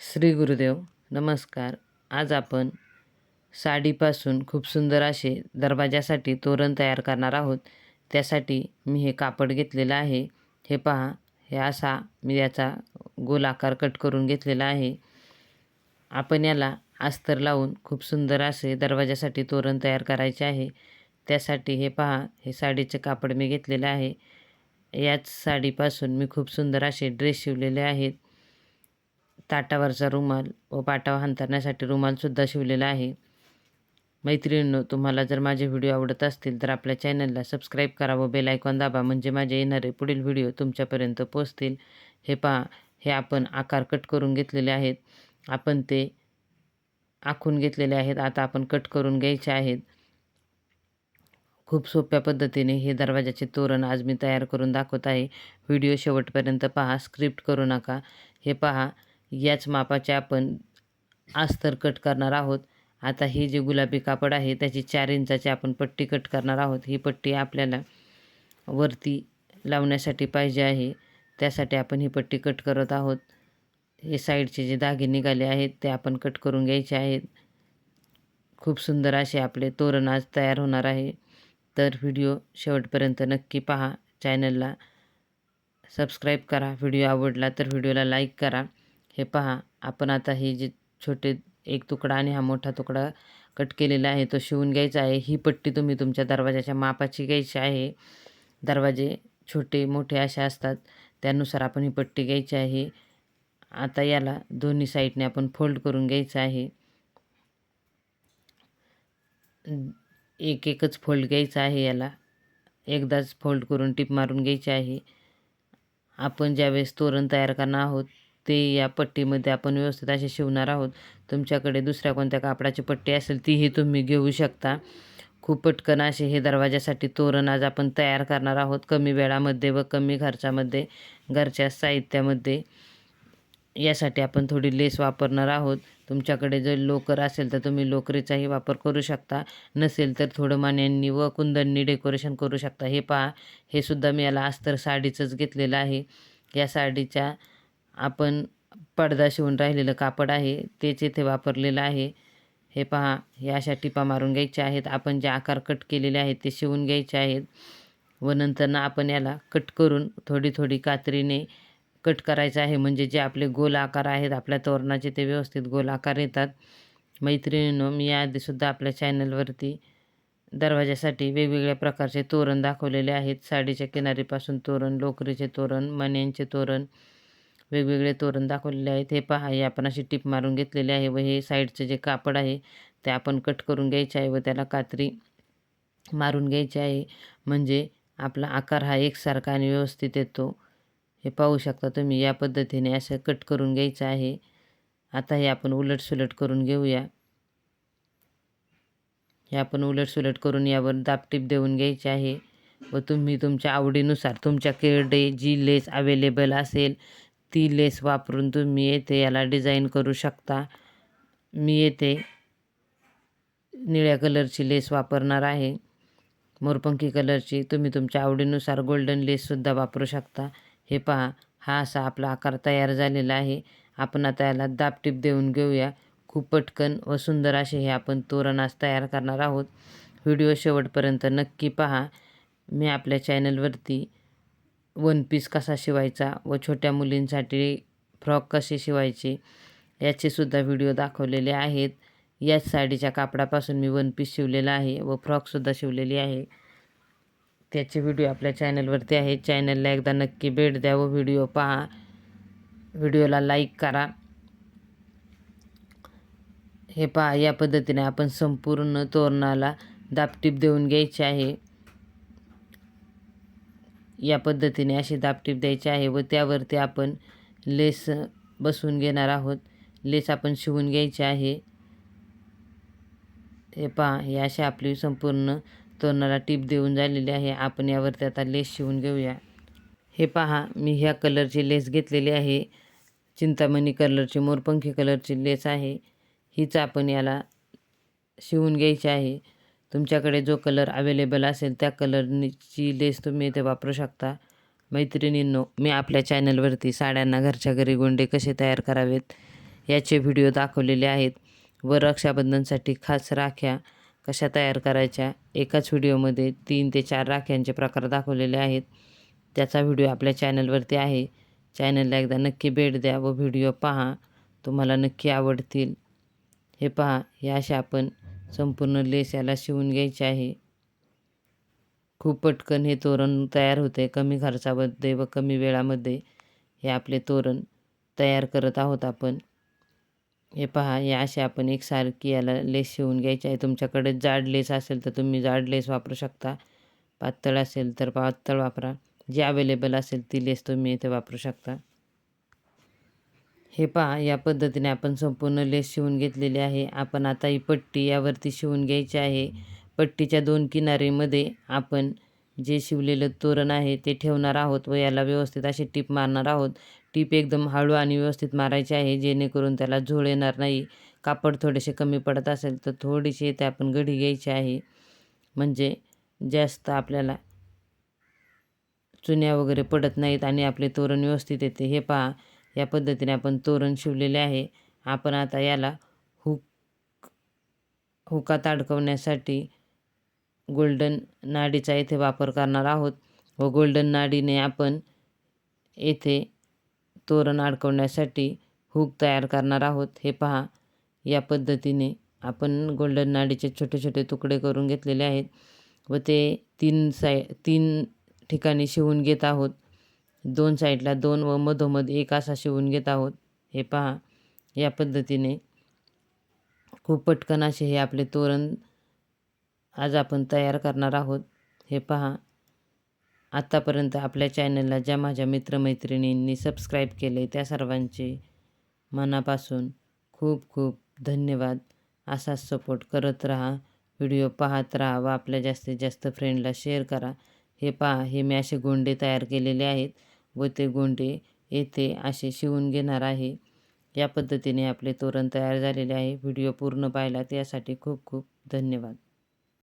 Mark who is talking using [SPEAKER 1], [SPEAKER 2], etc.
[SPEAKER 1] श्री गुरुदेव नमस्कार. आज आपण साडीपासून खूप सुंदर असे दरवाजासाठी तोरण तयार करणार आहोत. त्यासाठी मी हे कापड घेतलेलं आहे. हे पहा हे असा मी याचा गोल आकार कट करून घेतलेला आहे. आपण याला अस्तर लावून खूप सुंदर असे दरवाजासाठी तोरण तयार करायचे आहे. त्यासाठी हे पहा हे साडीचे कापड मी घेतलेलं आहे. याच साडीपासून मी खूप सुंदर असे ड्रेस शिवलेले आहेत. ताटावरचा रुमाल व पाटावर हांतरण्यासाठी रुमालसुद्धा शिवलेला आहे. मैत्रिणींनो तुम्हाला जर माझे व्हिडिओ आवडत असतील तर आपल्या चॅनलला सबस्क्राईब करा व बेल आयकॉन दाबा म्हणजे माझे येणारे पुढील व्हिडिओ तुमच्यापर्यंत पोचतील हे पहा हे आपण आकार कट करून घेतलेले आहेत. आपण ते आखून घेतलेले आहेत. आता आपण कट करून घ्यायचे आहेत. खूप सोप्या पद्धतीने हे दरवाजाचे तोरण आज मी तयार करून दाखवत आहे. व्हिडिओ शेवटपर्यंत पहा स्क्रिप्ट करू नका. हे पहा याच मापाचे आपण अस्तर कट करणार आहोत. आता हे जे गुलाबी कापड आहे त्याची चार इंचाची आपण पट्टी कट करणार आहोत. ही पट्टी आपल्याला वरती लावण्यासाठी पाहिजे आहे. त्यासाठी आपण ही पट्टी कट करत आहोत. हे साईडचे जे धागे निघाले आहेत ते आपण कट करून घ्यायचे आहेत. खूप सुंदर असे आपले तोरण आज तयार होणार आहे. तर व्हिडिओ शेवटपर्यंत नक्की पहा. चॅनलला सबस्क्राईब करा. व्हिडिओ आवडला तर व्हिडिओला लाईक करा. हे पहा आपण आता हे जे छोटे एक तुकडा आणि हा मोठा तुकडा कट केलेला आहे तो शिवून घ्यायचा आहे. ही पट्टी तुम्ही तुमच्या दरवाजाच्या मापाची घ्यायची आहे. दरवाजे छोटे मोठे असे असतात त्यानुसार आपण ही पट्टी घ्यायची आहे. आता याला दोन्ही साईडने आपण फोल्ड करून घ्यायचं आहे. एक एकच फोल्ड घ्यायचा आहे याला. एकदाच फोल्ड करून टिप मारून घ्यायची आहे. आपण ज्यावेळेस तोरण तयार करणार आहोत ते या पट्टीमध्ये आपण व्यवस्थित असे शिवणार आहोत. तुमच्याकडे दुसऱ्या कोणत्या कापडाची पट्टी असेल तीही तुम्ही घेऊ शकता. खूप पटकन असे हे दरवाजासाठी तोरण आज आपण तयार करणार आहोत कमी वेळामध्ये व कमी खर्चामध्ये घरच्या साहित्यामध्ये. यासाठी आपण थोडी लेस वापरणार आहोत. तुमच्याकडे जर लोकर असेल तर तुम्ही लोकरीचाही वापर करू शकता. नसेल तर थोडं मान्यांनी व कुंदननी डेकोरेशन करू शकता. हे पहा हे सुद्धा मी याला अस्तर साडीचंच घेतलेलं आहे. या साडीच्या आपण पडदा शिवून राहिलेलं कापड आहे तेच इथे वापरलेलं आहे. हे पहा हे अशा टिपा मारून घ्यायच्या आहेत. आपण जे आकार कट केलेले आहेत ते शिवून घ्यायचे आहेत व नंतरनं आपण याला कट करून थोडी थोडी कात्रीने कट करायचं आहे. म्हणजे जे आपले गोल आकार आहेत आपल्या तोरणाचे ते व्यवस्थित गोल आकार येतात. मैत्रिणींनो मी याआधीसुद्धा आपल्या चॅनलवरती दरवाजासाठी वेगवेगळ्या प्रकारचे तोरण दाखवलेले आहेत. साडीच्या किनारीपासून तोरण लोकरीचे तोरण मण्यांचे तोरण वेगवेगळे तोरण दाखवलेले आहेत. हे पहा हे आपण अशी टिप मारून घेतलेले आहे व हे साईडचे जे कापड आहे ते आपण कट करून घ्यायचे आहे व त्याला कात्री मारून घ्यायची आहे. म्हणजे आपला आकार हा एकसारखा आणि व्यवस्थित येतो. हे पाहू शकता तुम्ही या पद्धतीने असं कट करून घ्यायचं आहे. आता हे आपण उलटसुलट करून घेऊया. हे आपण उलटसुलट करून यावर दापटीप देऊन घ्यायचे आहे व तुम्ही तुमच्या आवडीनुसार तुमच्याकडे जी लेस अवेलेबल असेल ती लेस वापरून तुम्ही येथे याला डिझाईन करू शकता. मी येथे निळ्या कलरची लेस वापरणार आहे. मोरपंखी कलरची तुम्ही तुमच्या आवडीनुसार गोल्डन लेससुद्धा वापरू शकता. हे पहा हा असा आपला आकार तयार झालेला आहे. आपण आता याला दापटीप देऊन घेऊया. खूप पटकन व सुंदर असे हे आपण तोरण आज तयार करणार आहोत. व्हिडिओ शेवटपर्यंत नक्की पहा. मी आपल्या चॅनलवरती वन पीस कसा शिवायचा व छोट्या मुलींसाठी फ्रॉक कसे शिवायचे याचेसुद्धा व्हिडिओ दाखवलेले आहेत. याच साडीच्या कापडापासून मी वन पीस शिवलेला आहे व फ्रॉकसुद्धा शिवलेली आहे. त्याचे व्हिडिओ आपल्या चॅनलवरती आहे चॅनलला एकदा नक्की भेट द्या व व्हिडिओ पहा. व्हिडिओला लाईक करा. हे पहा या पद्धतीने आपण संपूर्ण तोरणाला दापटीप देऊन घ्यायचे आहे. या पद्धतीने अशी दापटीप द्यायची आहे व त्यावरती आपण लेस बसवून घेणार आहोत. लेस आपण शिवून घ्यायची आहे. हे पहा हे अशी आपली संपूर्ण तोरणाला टीप देऊन झालेली आहे. आपण यावरती आता लेस शिवून घेऊया. हे पहा मी ह्या कलरची लेस घेतलेली आहे. चिंतामणी कलरची मोरपंखी कलरची लेस आहे. हीच आपण याला शिवून घ्यायची आहे. तुमच्याकडे जो कलर अवेलेबल असेल त्या कलरची लेस तुम्ही इथे वापरू शकता. मैत्रिणींनो मी आपल्या चॅनलवरती साड्यांना घरच्या घरी गोंडे कसे तयार करावेत याचे व्हिडिओ दाखवलेले आहेत. व रक्षाबंधनसाठी खास राख्या कशा तयार करायच्या एकाच व्हिडिओमध्ये तीन ते चार राख्यांचे प्रकार दाखवलेले आहेत. त्याचा व्हिडिओ आपल्या चॅनलवरती आहे. चॅनलला एकदा नक्की भेट द्या व व्हिडिओ पहा. तुम्हाला नक्की आवडतील. हे पहा हे असे आपण संपूर्ण लेस याला शिवून घ्यायचे आहे. खूप पटकन हे तोरण तयार होते. कमी खर्चामध्ये व कमी वेळामध्ये हे आपले तोरण तयार करत आहोत आपण. हे पहा हे असे आपण एकसारखी याला लेस शिवून घ्यायची आहे. तुमच्याकडे जाड लेस असेल तर तुम्ही जाड लेस वापरू शकता. पातळ असेल तर पातळ वापरा. जी अवेलेबल असेल ती लेस तुम्ही इथे वापरू शकता. हे पहा या पद्धतीने आपण संपूर्ण लेस शिवून घेतलेली आहे. आपण आता ही पट्टी यावरती शिवून घ्यायची आहे. पट्टीच्या दोन किनारीमध्ये आपण जे शिवलेलं तोरण आहे ते ठेवणार आहोत व याला व्यवस्थित अशी टीप मारणार आहोत. टीप एकदम हळू आणि व्यवस्थित मारायची आहे जेणेकरून त्याला झोळ येणार नाही. कापड थोडेसे कमी पडत असेल तर थोडीशी ते आपण गडी घ्यायची आहे. म्हणजे जास्त आपल्याला चुन्या वगैरे पडत नाहीत आणि आपले तोरण व्यवस्थित येते. हे पहा या पद्धतीने आपण तोरण शिवलेले आहे. आपण आता याला हुक हुकात अडकवण्यासाठी गोल्डन नाडीचा येथे वापर करणार आहोत व गोल्डन नाडीने आपण येथे तोरण अडकवण्यासाठी हुक तयार करणार आहोत. हे पहा या पद्धतीने आपण गोल्डन नाडीचे छोटे छोटे तुकडे करून घेतलेले आहेत व ते तीन साय तीन ठिकाणी शिवून घेत आहोत. दोन साईडला दोन व मधोमध एक असा शिवून घेत आहोत. हे पहा या पद्धतीने खूप पटकन असे हे आपले तोरण आज आपण तयार करणार आहोत. हे पहा आत्तापर्यंत आपल्या चॅनलला ज्या माझ्या मित्रमैत्रिणींनी सबस्क्राईब केले त्या सर्वांचे मनापासून खूप खूप धन्यवाद. असाच सपोर्ट करत राहा व्हिडिओ पाहत राहा व आपल्या जास्तीत जास्त फ्रेंडला शेअर करा. हे पहा हे मी असे गोंडे तयार केलेले आहेत. व ते गोंडे येथे असे शिवून घेणार आहे. या पद्धतीने आपले तोरण तयार झालेले आहे. व्हिडिओ पूर्ण पाहिला त्यासाठी खूप खूप धन्यवाद.